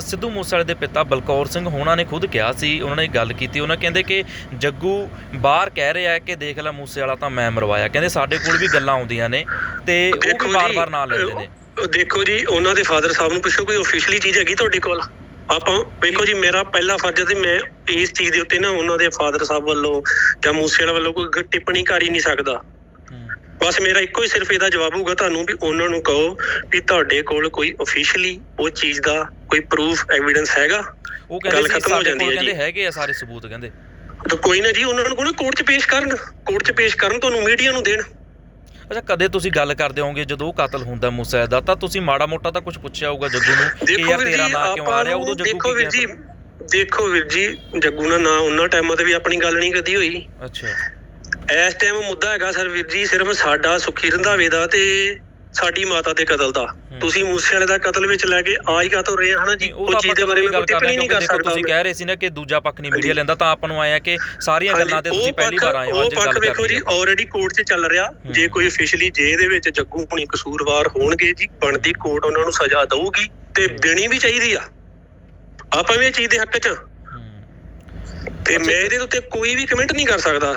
ਸਿੱਧੂ ਮੂਸੇਵਾਲੇ ਦੇ ਪਿਤਾ ਬਲਕੌਰ ਸਿੰਘ ਹੋਣਾ ਨੇ ਖੁਦ ਕਿਹਾ ਸੀ ਉਹਨਾਂ ਨੇ ਗੱਲ ਕੀਤੀ ਉਹਨਾਂ ਕਹਿੰਦੇ ਕਿ ਜੱਗੂ ਬਾਹਰ ਕਹਿ ਰਿਹਾ ਹੈ ਕਿ ਦੇਖ ਲੈ ਮੂਸੇਵਾਲਾ ਤਾਂ ਮੈਂ ਮਰਵਾਇਆ। ਕਹਿੰਦੇ ਸਾਡੇ ਕੋਲ ਵੀ ਗੱਲਾਂ ਆਉਂਦੀਆਂ ਨੇ ਤੇ ਉਹ ਵੀ ਵਾਰ-ਵਾਰ ਨਾਂ ਲੈਂਦੇ ਨੇ। ਦੇਖੋ ਜੀ ਉਹਨਾਂ ਦੇ ਫਾਦਰ ਸਾਹਿਬ ਨੂੰ ਪੁੱਛੋ ਕੋਈ ਅਫੀਸ਼ੀਅਲੀ ਚੀਜ਼ ਹੈਗੀ ਤੁਹਾਡੇ ਕੋਲ? ਆਪਾਂ ਵੇਖੋ ਜੀ ਮੇਰਾ ਪਹਿਲਾ ਫਰਜ਼ ਤੇ ਮੈਂ ਇਸ ਚੀਜ਼ ਦੇ ਉੱਤੇ ਨਾ ਉਹਨਾਂ ਦੇ ਫਾਦਰ ਸਾਹਿਬ ਵੱਲੋਂ ਜਾਂ ਮੂਸੇਵਾਲਾ ਵੱਲੋਂ ਕੋਈ ਟਿੱਪਣੀ ਕਰ ਹੀ ਨਹੀਂ ਸਕਦਾ। ਬਸ ਮੇਰਾ ਇੱਕੋ ਹੀ ਸਿਰਫ ਇਹਦਾ ਜਵਾਬ ਹੋਊਗਾ ਤੁਹਾਨੂੰ ਵੀ ਉਹਨਾਂ ਨੂੰ ਕਹੋ ਵੀ ਤੁਹਾਡੇ ਕੋਲ ਕੋਈ ਅਫੀਸ਼ੀਅਲੀ ਉਹ ਚੀਜ਼ ਦਾ ਕੋਈ ਪ੍ਰੂਫ ਐਵੀਡੈਂਸ ਹੈਗਾ? ਉਹ ਕਹਿੰਦੇ ਸੀ ਸਾਡੇ ਕੋਲ। ਕਹਿੰਦੇ ਹੈਗੇ ਆ ਸਾਰੇ ਸਬੂਤ ਕਹਿੰਦੇ। ਤਾਂ ਕੋਈ ਨਾ ਜੀ ਉਹਨਾਂ ਨੂੰ ਕੋਰਟ 'ਚ ਪੇਸ਼ ਕਰਨ ਕੋਰਟ 'ਚ ਪੇਸ਼ ਕਰਨ ਤੁਹਾਨੂੰ ਮੀਡੀਆ ਨੂੰ ਦੇਣ। ਅੱਛਾ ਕਦੇ ਤੁਸੀਂ ਗੱਲ ਕਰਦੇ ਹੋਵੋਗੇ ਜਦੋਂ ਉਹ ਕਤਲ ਹੁੰਦਾ ਮੂਸੇਵਾਲੇ ਦਾ ਤਾਂ ਤੁਸੀਂ ਮਾੜਾ ਮੋਟਾ ਤਾਂ ਕੁਝ ਪੁੱਛਿਆ ਹੋਊਗਾ ਜੱਗੂ ਨੂੰ ਕਿ ਦੇਖੋ ਯਾਰ ਤੇਰਾ ਨਾਂ ਕਿਉਂ ਆ ਰਿਹਾ ਉਦੋਂ ਜੱਗੂ ਦੇਖੋ ਵੀਰ ਜੀ ਦੇਖੋ ਵੀਰ ਜੀ ਜੱਗੂ ਨਾਲ ਨਾ ਉਹਨਾਂ ਟਾਈਮਾਂ ਤੇ ਵੀ ਆਪਣੀ ਗੱਲ ਨਹੀਂ ਕਦੀ ਹੋਈ। ਅੱਛਾ। ਇਸ ਟਾਈਮ ਮੁੱਦਾ ਹੈਗਾ ਸਰ ਵੀਰ ਜੀ ਸਿਰਫ ਸਾਡਾ ਸੁਖੀ ਰੰਧਾਵੇ ਦਾ ਤੇ ਸਾਡੀ ਮਾਤਾ ਦੇ ਕਤਲ ਦਾ। ਤੁਸੀਂ ਮੂਸੇ ਵਾਲੇ ਦਾ ਕਤਲ ਵਿੱਚ ਲੈ ਕੇ ਆ ਹੀ ਕਾਤੋਂ ਰਹੇ ਹਨਾ ਜੀ? ਉਹ ਚੀਜ਼ ਦੇ ਬਾਰੇ ਮੈਂ ਕੋਈ ਟਿੱਪਣੀ ਨਹੀਂ ਕਰ ਸਕਦਾ ਤੁਸੀਂ ਕਹਿ ਰਹੇ ਸੀ ਨਾ ਕਿ ਦੂਜਾ ਪੱਖ ਨਹੀਂ ਮੀਡੀਆ ਲੈਂਦਾ ਤਾਂ ਆਪਾਂ ਨੂੰ ਆਇਆ ਕਿ ਸਾਰੀਆਂ ਗੱਲਾਂ ਤੇ ਤੁਸੀਂ ਪਹਿਲੀ ਵਾਰ ਆਏ ਹੋ ਉਹ ਅੱਜ ਪੱਖ ਗੱਲ ਵੇਖੋ ਕਰ ਜੀ ਰਹੇ ਆਲਰੇਡੀ ਕੋਰਟ 'ਚ ਚੱਲ ਰਿਹਾ। ਜੇ ਕੋਈ ਅਫੀਸ਼ੀਅਲੀ ਜੇ ਇਹਦੇ ਵਿੱਚ ਜੱਗੂ ਹੁਣੀ ਕਸੂਰਵਾਰ ਹੋਣਗੇ ਜੀ ਬਣਦੀ ਕੋਰਟ ਉਹਨਾਂ ਨੂੰ ਸਜ਼ਾ ਦਊਗੀ ਤੇ ਦੇਣੀ ਵੀ ਚਾਹੀਦੀ ਆ। ਆਪਾਂ ਵੀ ਇਹ ਚੀਜ਼ ਦੇ ਹੱਕ 'ਚ। ਹਾਂ। ਤੇ ਮੈਂ ਇਹਦੇ ਉੱਤੇ ਕੋਈ ਵੀ ਕਮੈਂਟ ਨਹੀਂ ਕਰ ਸਕਦਾ।